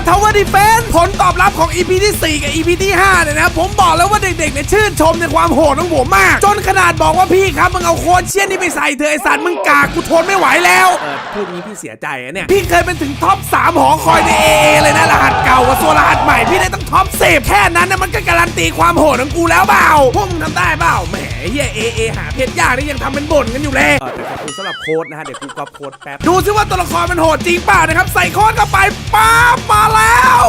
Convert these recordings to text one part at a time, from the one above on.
thấu Star Tower Defense ผลตอบรับของ EP ที่ 4 กับ EP ที่ 5 เนี่ยนะผมบอกแล้วว่าเด็กๆเนี่ยชื่นชมในความโหดของผมมาก จนขนาดบอกว่าพี่ครับมึงเอาโค้ดเชี่ยนี่ไปใส่เธอะไอสัตว์มึงกากกูทนไม่ไหวแล้วเออพูดนี้พี่เสียใจอะเนี่ย พี่เคยเป็นถึงท็อป 3 หอคอยใน AA เลยนะรหัสเก่ากับส่วนรหัสใหม่พี่ได้ตั้งท็อป10แค่นั้นนะมันก็การันตีความโหดของกูแล้วเปล่าพวกมึงทำได้เปล่าแหมเฮีย AA หาเพชรยากนี่ยังทำเป็นบ่นกันอยู่เลยเออแต่ขอบคุณสำหรับโค้ดนะฮะเดี๋ยวกูก็โค้ดแป๊บดูซิว่าตัวละครมันโหดจริงเปล่านะครับใส่โค้ดเข้าไปป๊าบมาแล้วว้าว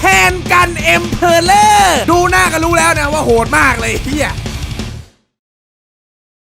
แทนกันเอ็มเพลเลอร์ดูหน้าก็รู้แล้วนะว่าโหดมากเลยเฮีย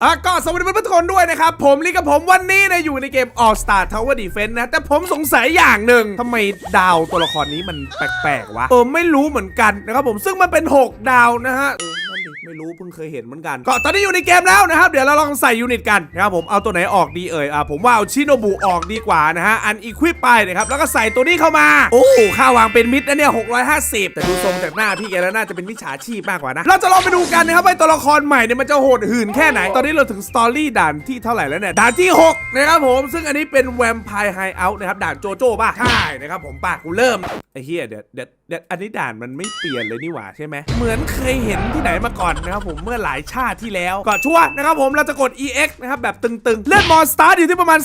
อะก็สวัสดีเพื่อนๆทุกคนด้วยนะครับ ผมลิกับผมวันนี้นะอยู่ในเกม All Star Tower Defense นะ แต่ผมสงสัยอย่างหนึ่งทำไมดาวตัวละครนี้มันแปลกๆวะเออไม่รู้เหมือนกันนะครับผมซึ่งมันเป็น 6 ดาวนะฮะ นั่นดิไม่รู้เพิ่งเคยเห็นเหมือนกัน ก็ตอนนี้อยู่ในเกมแล้วนะครับ เดี๋ยวเราลองใส่ยูนิตกันนะครับผมเอาตัวไหนออกดีเอ่ยอะผมว่าเอาชิโนบุออกดีกว่านะฮะอันอีควิปไปนะครับแล้วก็ใส่ตัวนี้เข้ามา โอ้ค่าวางเป็นมิดนะเนี่ย650 แต่ดูทรงจากหน้าพี่แกแล้วน่าจะเป็นมิจฉาชีพมากกว่านะเราจะลองไปดูกันนะครับว่าตัวละครใหม่เนี่ยมันจะโหดหื่นแค่ไหนตอนนี้เราถึงสตอรี่ด่านที่เท่าไหร่แล้วเนี่ยด่านที่6นะครับผมซึ่งอันนี้เป็นแวมไพร์ไฮเอาท์นะครับด่านโจโจ้ป่ะใช่นะครับผมป่ะกูเริ่มไอ้เฮียเดี๋ยวเดี๋ยวเดี๋ยวอันนี้ด่านมันไม่เปลี่ยนเลยนี่หว่าใช่ไหมเหมือนเคยเห็นที่ไหนมาก่อนนะครับผมเมื่อหลายชาติที่แล้วก็ชัวนะครับผมเราจะกด EX นะครับแบบตึงๆ เลือดมอนสตาร์อยู่ที่ประมาณ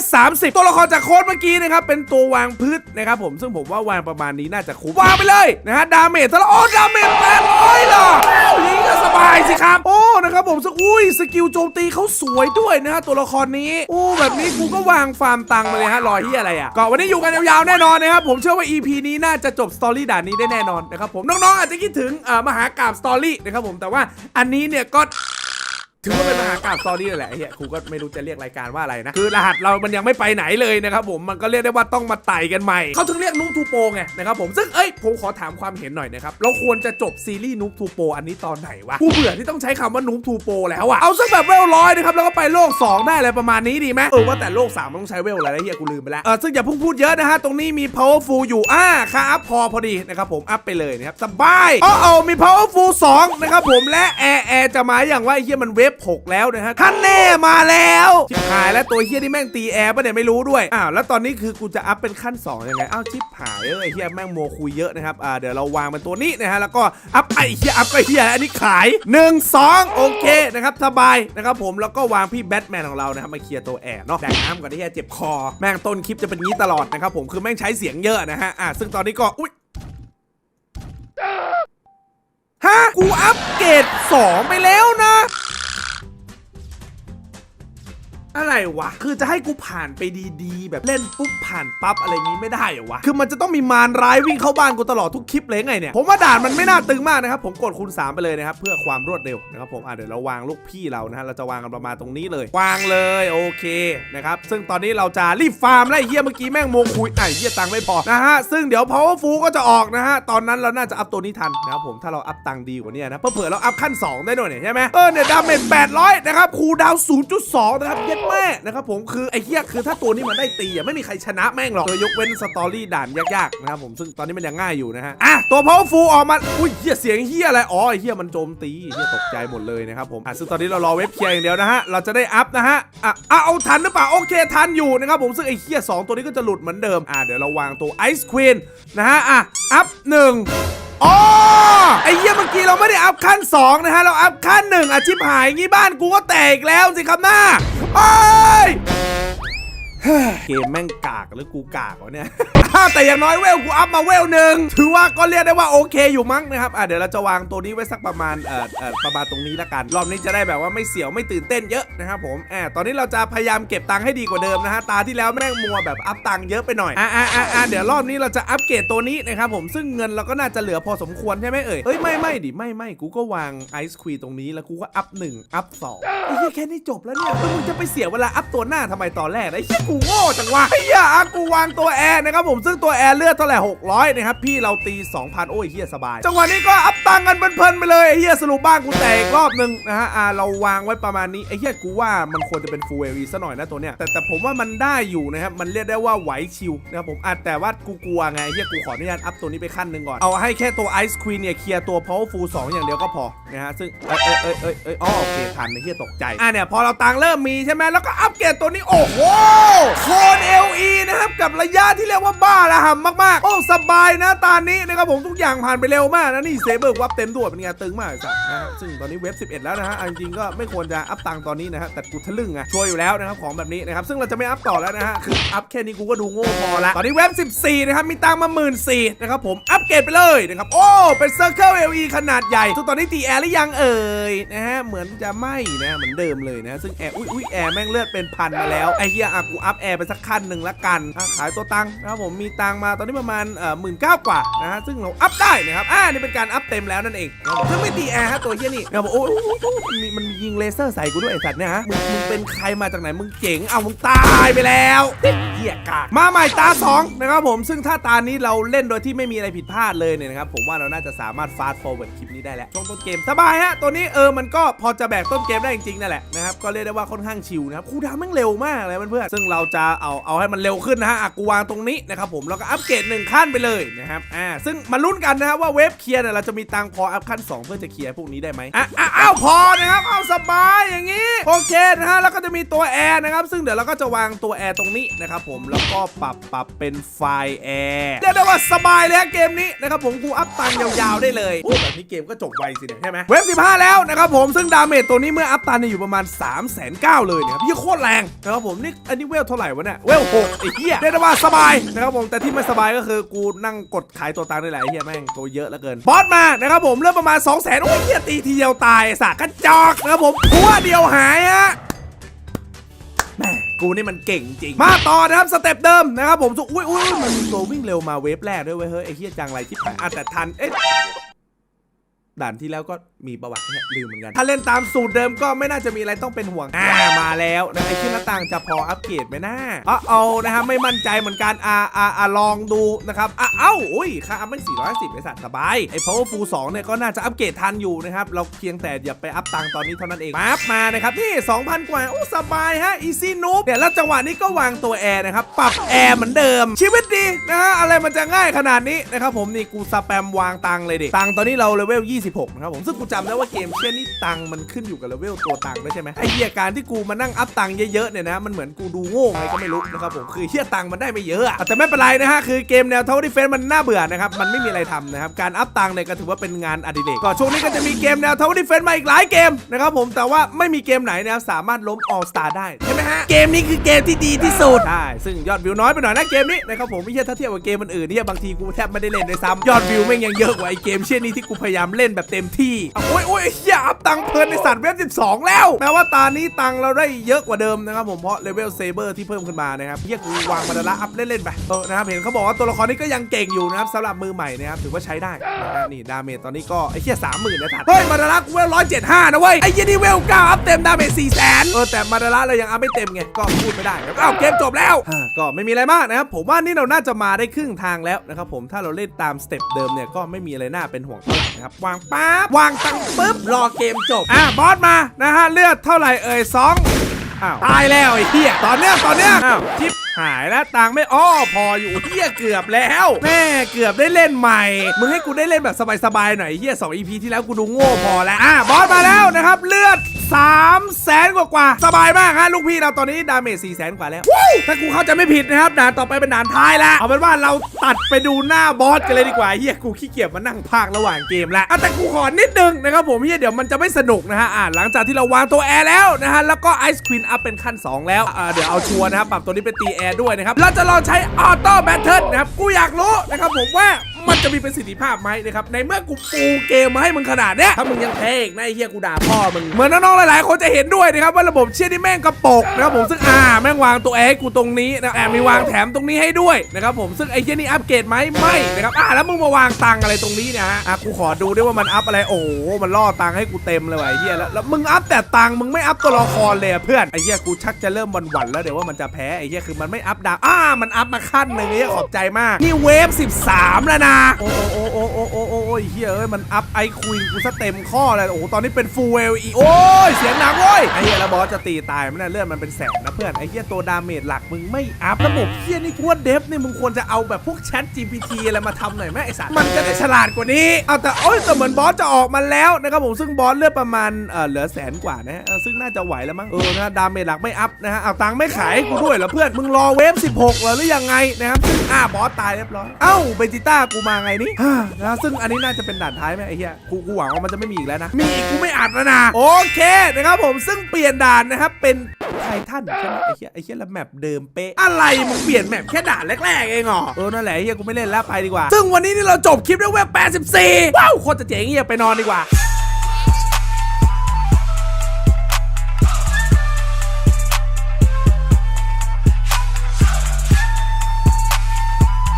430 ตัวละครจากโค้ดเมื่อกี้นะครับเป็นตัววางพืชนะครับผมซึ่งผมว่าวางประมาณนี้น่าจะคุ้มวางไปเลยนะฮะดาเมจถ้าเราโอ้ดาเมจแปดร้อยเหรอ ไปสิครับโอ้นะครับผมซึ่งอุ้ยสกิลโจมตีเขาสวยด้วยนะฮะตัวละครนี้โอ้แบบนี้กูก็วางฟาร์มตังมาเลยฮะรอยที่อะไรอะก็วันนี้อยู่กันยาวๆแน่นอนนะครับผมเชื่อว่า EP นี้น่าจะจบสตอรี่ด่านนี้ได้แน่นอนนะครับผมน้องๆอาจจะคิดถึงเอ่อมหากราบสตอรี่นะครับผมแต่ว่าอันนี้เนี่ยก็ ถือว่าเป็นมหากราบสตอรี่แหละไอ้เฮียครูก็ไม่รู้จะเรียกรายการว่าอะไรนะ คือรหัสเรามันยังไม่ไปไหนเลยนะครับผมมันก็เรียกได้ว่าต้องมาไต่กันใหม่ เขาถึงเรียกนุ๊กทูโปไงนะครับผมซึ่งเอ้ยผมขอถามความเห็นหน่อยนะครับเราควรจะจบซีรีส์นุ๊กทูโปอันนี้ตอนไหนวะกูเบื่อที่ต้องใช้คำว่านุ๊กทูโปแล้วอะเอาสักแบบเวลร้อยนะครับแล้วก็ไปโลก 2 ได้อะไรประมาณนี้ดีไหมเออว่าแต่โลก3มันต้องใช้เวลอะไรนะเฮียกูลืมไปแล้วเออซึ่งอย่าเพิ่งพูดเยอะนะฮะตรงนี้มี powerful อยู่อ่าค่าอัพพอพอดีนะครับผมอัพไปเลยนะครับสบายอ๋อเอามี powerful 2นะครับผมและแอร์แอร์จะมาอย่างว่าไอ้เฮียมันเวฟ6 แล้วนะฮะท่านแน่มาแล้วชิบหายแล้วตัวเฮียที่แม่งตีแอร์ปะเนี่ยไม่รู้ด้วยอ้าวแล้วตอนนี้คือกูจะอัพเป็นขั้น2ยังไงอ้าวชิบหายเอ้ยเฮียแม่งโมคุยเยอะนะครับอ่าเดี๋ยวเราวางมันตัวนี้นะฮะแล้วก็อัพไอ้เฮียอัพไอ้เฮียอันนี้ขาย 1 2 โอเคนะครับสบายนะครับผมแล้วก็วางพี่แบทแมนของเรานะครับมาเคลียร์ตัวแอร์เนาะแดกน้ำก่อนที่เฮียเจ็บคอ แม่งต้นคลิปจะเป็นงี้ตลอดนะครับผมคือแม่งใช้เสียงเยอะนะฮะอ่าซึ่งตอนนี้ก็อุ้ยฮะกูอัปเกรด2ไปแล้วนะ อะไรวะ คือจะให้กูผ่านไปดีๆ แบบเล่นปุ๊บผ่านปั๊บอะไรงี้ไม่ได้เหรอวะ คือมันจะต้องมีมารร้ายวิ่งเข้าบ้านกูตลอดทุกคลิปเลยไงเนี่ย ผมว่าด่านมันไม่น่าตึงมากนะครับ ผมกดคูณ3ไปเลยนะครับ เพื่อความรวดเร็วนะครับผม อะเดี๋ยวเราวางลูกพี่เรานะฮะ เราจะวางกันประมาณตรงนี้เลย วางเลยโอเคนะครับ ซึ่งตอนนี้เราจะรีบฟาร์มแล้วไอ้เฮียเมื่อกี้แม่งโมคุยไอ้เฮียตังไม่พอนะฮะ ซึ่งเดี๋ยว powerful ก็จะออกนะฮะ ตอนนั้นเราน่าจะอัพตัวนี้ทันนะครับผม ถ้าเราอัพตังดีกว่านี้นะ เพื่อๆเราอัพขั้น 2 ได้ด้วยเนี่ยใช่ไหมเออเนี่ยดาเมจ800นะครับคูลดาวน์0.2นะครับเย็ดแม่นะครับผมคือไอ้เหี้ยคือถ้าตัวนี้มันได้ตีอะไม่มีใครชนะแม่งหรอกโดยยกเว้นสตอรี่ด่านยากๆนะครับผมซึ่งตอนนี้มันยังง่ายอยู่นะฮะอะตัว powerful ออกมาอุ้ยเหี้ยเสียงเหี้ยอะไรอ๋อไอ้เหี้ยมันโจมตีเหี้ยตกใจหมดเลยนะครับผมอะซึ่งตอนนี้เรารอเว็บเคลียร์อย่างเดียวนะฮะเราจะได้อัพนะฮะอะอะเอาทันหรือเปล่าโอเคทันอยู่นะครับผมซึ่งไอ้เหี้ยสองตัวนี้ก็จะหลุดเหมือนเดิมอะเดี๋ยวเราวางตัว Ice Queen นะฮะอะอัพหนึ่งอ๋อไอ้เหี้ยเมื่อกี้เราไม่ได้อัพขั้น2นะฮะเราอัพขั้นหนึ่งอาชิบหายงี้บ้านกูก็แตกแล้วสิครับหน้า โอ้ย เกมแม่งกากหรือกูกากวะเนี่ย แต่อย่างน้อยเวลกูอัพมาเวลหนึ่งถือว่าก็เรียกได้ว่าโอเคอยู่มั้งนะครับอะเดี๋ยวเราจะวางตัวนี้ไว้สักประมาณเอ่อเอ่อประมาณตรงนี้ละกัน รอบนี้จะได้แบบว่าไม่เสียวไม่ตื่นเต้นเยอะนะครับผมอ่าตอนนี้เราจะพยายามเก็บตังค์ให้ดีกว่าเดิมนะฮะตาที่แล้วแม่งมัวแบบอัพตังค์เยอะไปหน่อยอ่าอ่าอ่าอ่าเดี๋ยวรอบนี้เราจะอัปเกรดตัวนี้นะครับผมซึ่งเงินเราก็น่าจะเหลือพอสมควรใช่ไหมเอ่ยเฮ้ยไม่ไม่ดิไม่ไม่กูก็วางไอซ์ควีตรงนี้แล้วกูก็อัพหนึ่งอัพสองไอ้เหี้ยแค่นี้จบแล้วเนี่ยแล้วมึงจะไปเสียเวลาอัพตัวหน้าทำไมตอนแรกไอ้เหี้ยกูโง่จังวะไอ้เหี้ยอะกูวางตัวแอร์นะครับผมซึ่งตัวแอร์เลือดเท่าไหร่600นะครับพี่เราตี 2,000 โอ้ยเหี้ยสบาย จังหวะนี้ก็อัพตังกันเพลินๆไปเลยไอ้เหี้ยสรุปบ้านกูแตกอีกรอบหนึ่งนะฮะอ่าเราวางไว้ประมาณนี้ไอ้เหี้ยกูว่ามันควรจะเป็น full AV ซะหน่อยนะตัวเนี้ยแต่แต่ผมว่ามันได้อยู่นะครับมันเรียกได้ว่าไหวชิวนะครับผมอะแต่ว่ากูกลัวไงไอ้เหี้ยกูขออนุญาตอัพตัวนี้ไปขั้นหนึ่งก่อนเอาให้แค่ตัว Ice Queen เนี่ยเคลียร์ตัว Powerful 2อย่างเดียวก็พอนะฮะซึ่งเอ้ยเอ้ยเอ้ยเอ้ยเอ้ยอ๋อโอเคทันไอ้เหี้ยตกใจอะเนี่ยพอเราตังเริ่มมีใช่ไหมแล้วก็อัปเกรดตัวนี้โอ้โหโคน LE นะครับกับระยะที่เรียกว่าบ้าระห่ำมากๆ โอ้สบายนะตอนนี้นะครับผมทุกอย่างผ่านไปเร็วมากนะนี่เซเบอร์วับเต็มตัวยเป็นไงตึงมากสัตว์นะฮะซึ่งตอนนี้เว็บ 11 แล้วนะฮะเอาจริงๆก็ไม่ควรจะอัพตังค์ตอนนี้นะฮะแต่กูทะลึ่งอะช่วยอยู่แล้วนะครับของแบบนี้นะครับซึ่งเราจะไม่อัพต่อแล้วนะฮะคืออัพแค่นี้กูก็ดูโง่พอละตอนนี้เว็บ 14 นะครับมีตังมาหมื่นสี่นะครับผมอัพเกรดไปเลยนะครับโอ้เป็น Circle LE ขนาดใหญ่ทุกตอนนี้ตีแอร์หรือยังเอ่ยนะฮะเหมือนจะไม่นะเหมือนเดิมเลยนะซึ่งแอร์อุ้ยอุ้ยแอร์แม่งเลือดเป็นพันมาแล้วไอ้เหี้ยอะกูอัพแอร์ไปสักขั้นหนึ่งละกันอะขายตัวตังค์นะครับผมมีตังค์มาตอนนี้ประมาณเอ่อหมื่นเก้ากว่านะฮะซึ่งเราอัพได้นะครับอ่านี่เป็นการอัพเต็มแล้วนั่นเองซึ่งไม่ตีแอร์ฮะตัวเหี้ยนี่นะครับผมโอ้ยโอ้ยมันมีมันมียิงเลเซอร์ใส่กูด้วยไอ้สัตว์เนี่ยฮะมึงมึงเป็นใครมาจากไหนมึงเจ๋งเอามึงตายไปแล้วเหี้ยกามาใหม่ตาสองนะครับผมซึ่งถ้าตานี้เราเล่นโดยที่ไม่มีอะไรผิดพลาดเลยเนี่ยนะครับผมว่าเราน่าจะสามารถฟาสต์ฟอร์เวิร์ดคลิปนี้ได้แล้วช่วงต้นเกมสบายฮะตัวนี้เออมันก็พอจะแบกต้นเกมได้จริงๆนั่นแหละนะครับก็เรียกได้ว่าค่อนข้างชิลนะครับคูดาแม่งเร็วมากเลยเพื่อนๆซึ่งเราจะเอาเอาให้มันเร็วขึ้นนะฮะกูวางตรงนี้นะครับผมแล้วก็อัปเกรดหนึ่งขั้นไปเลยนะครับอ่าซึ่งมาลุ้นกันนะครับว่าเวฟเคลียร์เนี่ยเราจะมีตังพออัพขั้น 2 เพื่อจะเคลียร์พวกนี้ได้ไหมอะอ้าวพอนะครับเอาสบายอย่างนี้โอเคนะฮะแล้วก็จะมีตัวแอร์นะครับซึ่งเดี๋ยวเราก็จะวางตัวแอร์ตรงนี้นะครับผมแล้วก็ปรับปรับเป็นไฟแอร์เรียกได้ว่าสบายเลยเกมนี้นะครับผมกูอัพตังยาวๆได้เลยโอ้แบบนี้เกมก็จบไวสิเนี่ยใช่ไหมเวฟ15 แล้วนะครับผมซึ่งดาเมจตัวนี้เมื่ออัพตันเนี่ยอยู่ประมาณ3 9 0 0 0เลยเนี่ยพี่โคตรแรงนะครับผมนี่อันนี้เวลเท่าไหร่วะเนี่ยเวลหกไอ้เหี้ยเรียกได้ว่าสบายนะครับผมแต่ที่ไม่สบายก็คือกูนั่งกดขายตัวตังได้แหละไอ้เหี้ยแม่งตัวเยอะเหลือเกินบอสมานะครับผมเริ่มประมาณ 2 0 0 0 0 0โอ้ยเหี้ยตีทีเดียวตายไอ้สัตว์กระจอกนะครับผมหัวเดียวหายฮะ แม่กูนี่มันเก่งจริง มาต่อนะครับสเต็ปเดิมนะครับผมสุอุ้ยอุ้ยมันมีตัววิ่งเร็วมาเวฟแรกด้วยเว้ยเฮ้ยไอ้เฮียจังไรที่ผ่านอะแต่ทัน เอ๊ะ ด่านที่แล้วก็มีประวัติเนี่ยลืมเหมือนกัน ถ้าเล่นตามสูตรเดิมก็ไม่น่าจะมีอะไรต้องเป็นห่วงอ่ามาแล้วนะไอ้ขึ้นหน้าต่างจะพออัปเกรดไหมนะอ๋อเอานะครับไม่มั่นใจเหมือนกันอ่าอ่าอ่าลองดูนะครับอะเอ้าอุ้ยค่าอัพไม่450ไอ้สัตว์สบายไอ้ powerful 2เนี่ยก็น่าจะอัปเกรดทันอยู่นะครับเราเพียงแต่อย่าไปอัพตังตอนนี้เท่านั้นเองปั๊บมานะครับที่ 2,000 กว่าโอ้สบายฮะ easy noob เนี่ยแล้วจังหวะนี้ก็วางตัวแอร์นะครับปรับแอร์เหมือนเดิม ชีวิตดีนะฮะอะไรมันจะง่ายขนาดนี้นะครับผมนี่กูสแปมวางตังเลยดิตังตอนนี้เราเลเวล26นะครับผมซึ่งกูจำได้ว่าเกมเช่นนี้ตังมันขึ้นอยู่กับเลเวลตัวตังด้วยใช่ไหมไอเหี้ยการที่กูมานั่งอัพตังเยอะๆเนี่ยนะมันเหมือนกูดูโง่ไงก็ไม่รู้นะครับผมคือเหี้ยตังมันได้ไม่เยอะแต่ไม่เป็นไรนะฮะคือเกมแนวเท่าที่เฟนมันน่าเบื่อนะครับมันไม่มีอะไรทำนะครับการอัพตังเนี่ยก็ถือว่าเป็นงานอดิเรกก็ช่วงนี้ก็จะมีเกมแนวเท่าที่เฟนมาอีกหลายเกมนะครับผมแต่ว่าไม่มีเกมไหนนะครับสามารถล้ม All Star ได้ใช่ไหมฮะเกมนี้คือเกมที่ดีที่สุดใช่ซึ่งยอดวิวน้อยไปหน่อยนะเกมนี้นะครับผมไม่ใช่ถ้าเทียบกับเกมอื่นๆเนี่ยบางทีกูแทบไม่ได้เล่นด้วยซ้ำยอดวิวแม่งยังเยอะกว่าไอเกมเช่นนี้ที่กูพยายามเล่นแบบเต็มที่อะโอ้ยโอ้ยเฮียอัพตังเพลินในสัตว์เว็บ12 แล้ว แม้ว่าตานี้ตังเราได้เยอะกว่าเดิมนะครับผมเพราะเลเวลเซเบอร์ที่เพิ่มขึ้นมานะครับเฮียกูวางมาดาระอัพเล่นๆไปเออนะครับเห็นเขาบอกว่าตัวละครนี้ก็ยังเก่งอยู่นะครับสำหรับมือใหม่นะครับถือว่าใช้ได้นะฮะนี่ดาเมจตอนนี้ก็ไอ้เฮียสามหมื่นนะสัตว์เฮ้ยมาดาระกูเวลร้อยเจ็ดห้านะเว้ยไอ้เฮียนี่เวลเก้าอัพเต็มดาเมจสี่แสนเออแต่มาดาระเรายังอัพไม่เต็มไงก็พูดไม่ได้ครับอ้าวเกมจบแล้วก็ไม่มีอะไรมากนะครับผมว่านี่เราน่าจะมาได้ครึ่งทางแล้วนะครับผมถ้าเราเล่นตามสเต็ปเดิมเนี่ยก็ไม่มีอะไรน่าเป็นห่วงเท่าไหร่นะครับวางปั๊บวางตังค์ปุ๊บรอเกมจบ อะบอสมานะฮะเลือดเท่าไหร่เอ่ยสองอ้าวตายแล้วไอ้เหี้ยตอนเนี้ยตอนเนี้ยอ้าวชิป หายแล้วตังไม่อ้อพออยู่เหี้ยเกือบแล้วแม่เกือบได้เล่นใหม่ มึงให้กูได้เล่นแบบสบายๆหน่อยเหี้ยสอง EP ที่แล้วกูดูโง่พอแล้วอะบอสมาแล้วนะครับเลือด3แสนกว่ากว่า สบายมากฮะลูกพี่เราตอนนี้ดาเมจ4แสนกว่าแล้ววถ้ากูเข้าใจไม่ผิดนะครับด่านต่อไปเป็นด่านท้ายแล้ว เอาเป็นว่าเราตัดไปดูหน้าบอสกันเลยดีกว่าเฮียกูขี้เกียจมานั่งพากระหว่างเกมแล้วอะแต่กูขอนิดนึงนะครับผมเฮียเดี๋ยวมันจะไม่สนุกนะฮะอะหลังจากที่เราวางตัวแอร์แล้วนะฮะแล้วก็ไอซ์ควีนอัพเป็นขั้น 2 แล้วอะเดี๋ยวเอาชัวร์นะครับปรับตัวนี้เป็นตีแอร์ด้วยนะครับเราจะลองใช้ออโต้แบทเทิลนะครับกูอยากรู้นะครับผมว่า มันจะมีประสิทธิภาพไหมนะครับในเมื่อกูปูเกมมาให้มึงขนาดเนี้ยถ้ามึงยังแพ้อีกนะไอ้เฮียกูด่าพ่อมึงเหมือนน้องๆหลายๆคนจะเห็นด้วยนะครับว่าระบบเชี่ยนี่แม่งกระปกนะครับผมซึ่งอ่าแม่งวางตัวแอร์กูตรงนี้นะแอบมีวางแถมตรงนี้ให้ด้วยนะครับผมซึ่งไอ้เฮียนี่อัปเกรดไหมไม่นะครับอ่าแล้วมึงมาวางตังอะไรตรงนี้เนี่ยฮะอะกูขอดูด้วยว่ามันอัพอะไรโอ้โหมันล่อตังให้กูเต็มเลยไอ้เฮียแล้วแล้วมึงอัพแต่ตังมึงไม่อัพตัวละครเลยเพื่อนไอ้เฮียกูชักจะเริ่มหวั่นๆแล้วเดี๋ยวว่ามันจะแพ้ไอ้เฮียคือมันไม่อัพดาวอ่ามันอัพมาขั้นหนึ่งไอ้เฮียขอบใจมากนี่เวฟ 13 แล้วนะโอ้โอ้โอ้โอ้โอ้โอ้ ยเฮียเอ้ยมันอัพไอคุยกูซะเต็มข้อเลยโอ้โหตอนนี้เป็นฟูเอลอีโอ้ยเสียงหนักเว้ยไอ้เฮียแล้วบอสจะตีตายไมันน่ะเลือดมันเป็นแสนนะเพื่อนไอ้เฮียตัวดาเมจหลักมึงไม่อัพระบบเฮียนี่ทั่วเดฟนี่มึงควรจะเอาแบบพวกแชท GPT อะไรมาทำหน่อยไหมไอ้สัตว์มันจะได้ฉลาดกว่านี้เอาแต่โอ้ยแต่เหมือนบอสจะออกมาแล้วนะครับผมซึ่งบอสเลือดประมาณเออเหลือแสนกว่านะฮะเออซึ่งน่าจะไหวแล้วมั้งเออนะดาเมจหลักไม่อัพนะฮะเอาตังค์ไม่ขายให้กูด้วยเหรอเพื่อนมึงรอเวฟ16เหรอหรือยังไงนะครับซึ่งอ่าบอสตายเรียบร้อยเอ้าเบจิต้ากูมาไงนี่ฮ่านะซึ่งอันนี้น่าจะเป็นด่านท้ายไหมไอ้เหี้ยกูกูหวังว่ามันจะไม่มีอีกแล้วนะ มีอีกกูไม่อัดแล้วนะโอเคนะครับผมซึ่งเปลี่ยนด่านนะครับเป็นไททันใช่ไหมไอ้เหี้ยไอ้เหี้ยแล้วแมปเดิมเป๊ะอะไรมึงเปลี่ยนแมปแค่ด่านแรกๆเองเหรอเออนั่นแหละไอ้เหี้ยกูไม่เล่นแล้วไปดีกว่า ซึ่งวันนี้นี่เราจบคลิปด้วยเว็บ84ว้าวโคตรจะเจ๋งเหี้ยไปนอนดีกว่า